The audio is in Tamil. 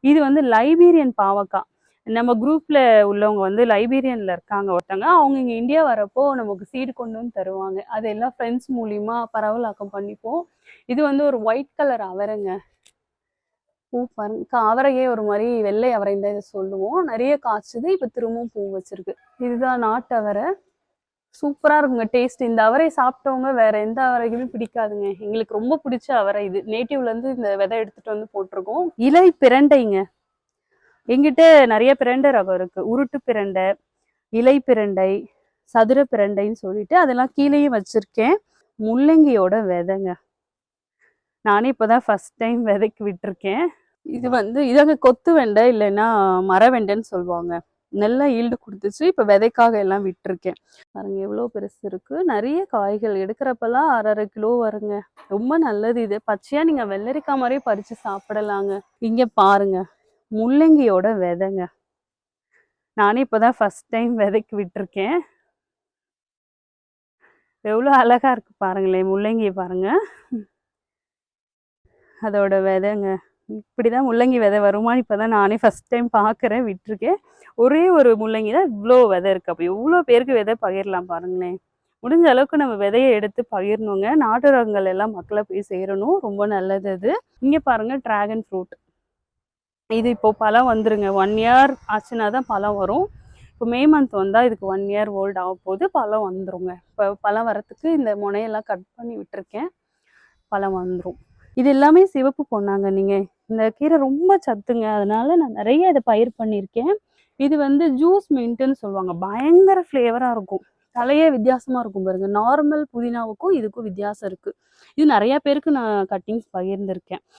இது வந்து லைபீரியன் பாவக்காய் நம்ம குரூப்ல உள்ளவங்க வந்து லைபீரியன்ல இருக்காங்க ஒருத்தவங்க அவங்க இங்க இந்தியா வரப்போ நமக்கு சீடு கொண்டு வந்து தருவாங்க. அது எல்லாம் ஃப்ரெண்ட்ஸ் மூலியமா பரவலாக்கம் பண்ணிப்போம். இது வந்து ஒரு ஒயிட் கலர் அவரைங்க. பூ பாருங்க. க- அவரையே ஒரு மாதிரி வெள்ளை அவரைன்னு இதை சொல்லுவோம். நிறைய காய்ச்சது இப்போ திரும்பவும் பூ வச்சிருக்கு. இதுதான் நாட்டு அவரை சூப்பரா இருக்குங்க டேஸ்ட். இந்த அவரை சாப்பிட்டவங்க வேற எந்த அவரைக்குமே பிடிக்காதுங்க. எங்களுக்கு ரொம்ப பிடிச்ச அவரை இது. நேட்டிவ்ல இருந்து இந்த விதை எடுத்துட்டு வந்து போட்டிருக்கோம். இலை பிரண்டைங்க. எங்கிட்ட நிறைய பிரண்டை ரகம் இருக்கு. உருட்டு பிரண்டை இலை பிரண்டை சதுர பிரண்டைன்னு சொல்லிட்டு அதெல்லாம் கீழேயும் வச்சிருக்கேன். முள்ளங்கியோட விதைங்க. நானே இப்போதான் ஃபர்ஸ்ட் டைம் விதைக்கு விட்டுருக்கேன். இது வந்து இதாங்க கொத்து வெண்டை இல்லைன்னா மர வெண்டைன்னு சொல்லுவாங்க. நல்லா ஈல்டு கொடுத்துச்சு. இப்போ விதைக்காக எல்லாம் விட்டிருக்கேன். பாருங்க எவ்வளோ பெருசு இருக்குது நிறைய காய்கள் எடுக்கிறப்பெல்லாம் அரை அரை கிலோ வருங்க. ரொம்ப நல்லது இது. பச்சையாக நீங்கள் வெள்ளரிக்காய் மாதிரியே பறித்து சாப்பிடலாங்க. இங்கே பாருங்க முள்ளங்கியோட விதைங்க. நானே இப்போ தான் ஃபஸ்ட் டைம் விதைக்கு விட்டுருக்கேன். எவ்வளோ அழகாக இருக்குது பாருங்களேன் முள்ளங்கியை பாருங்கள் அதோட விதைங்க. இப்படி தான் முள்ளங்கி விதை வருமான்னு இப்பதான் நானே ஃபர்ஸ்ட் டைம் பார்க்குறேன் விட்டுருக்கேன். ஒரே ஒரு முள்ளங்கி தான் இவ்வளோ விதை இருக்குது அப்போ எவ்வளோ பேருக்கு விதை பகிரலாம் பாருங்களேன். முடிஞ்ச அளவுக்கு நம்ம விதையை எடுத்து பகிரணுங்க. நாட்டு ரகங்கள் எல்லாம் மக்களை போய் சேரணும். ரொம்ப நல்லது அது. இங்கே பாருங்கள் ட்ராகன் ஃப்ரூட் இது இப்போ பழம் வந்துருங்க. ஒன் இயர் ஆச்சுன்னா தான் பழம் வரும். இப்போ மே மந்த் வந்தால் இதுக்கு ஒன் இயர் ஓல்ட் ஆக போது பழம் வந்துருங்க. இப்போ பழம் வரத்துக்கு இந்த முனையெல்லாம் கட் பண்ணி விட்டுருக்கேன். பழம் வந்துடும் இது எல்லாமே சிவப்பு பொன்னாங்க நீங்கள் இந்த கீரை ரொம்ப சத்துங்க. அதனால நான் நிறைய இதை பயிர் பண்ணியிருக்கேன். இது வந்து ஜூஸ் மின்ட்டுன்னு சொல்லுவாங்க. பயங்கர ஃப்ளேவராக இருக்கும். தலையே வித்தியாசமாக இருக்கும் பாருங்க. நார்மல் புதினாவுக்கும் இதுக்கும் வித்தியாசம் இருக்குது இது நிறைய பேருக்கு நான் கட்டிங்ஸ் பகிர்ந்திருக்கேன்.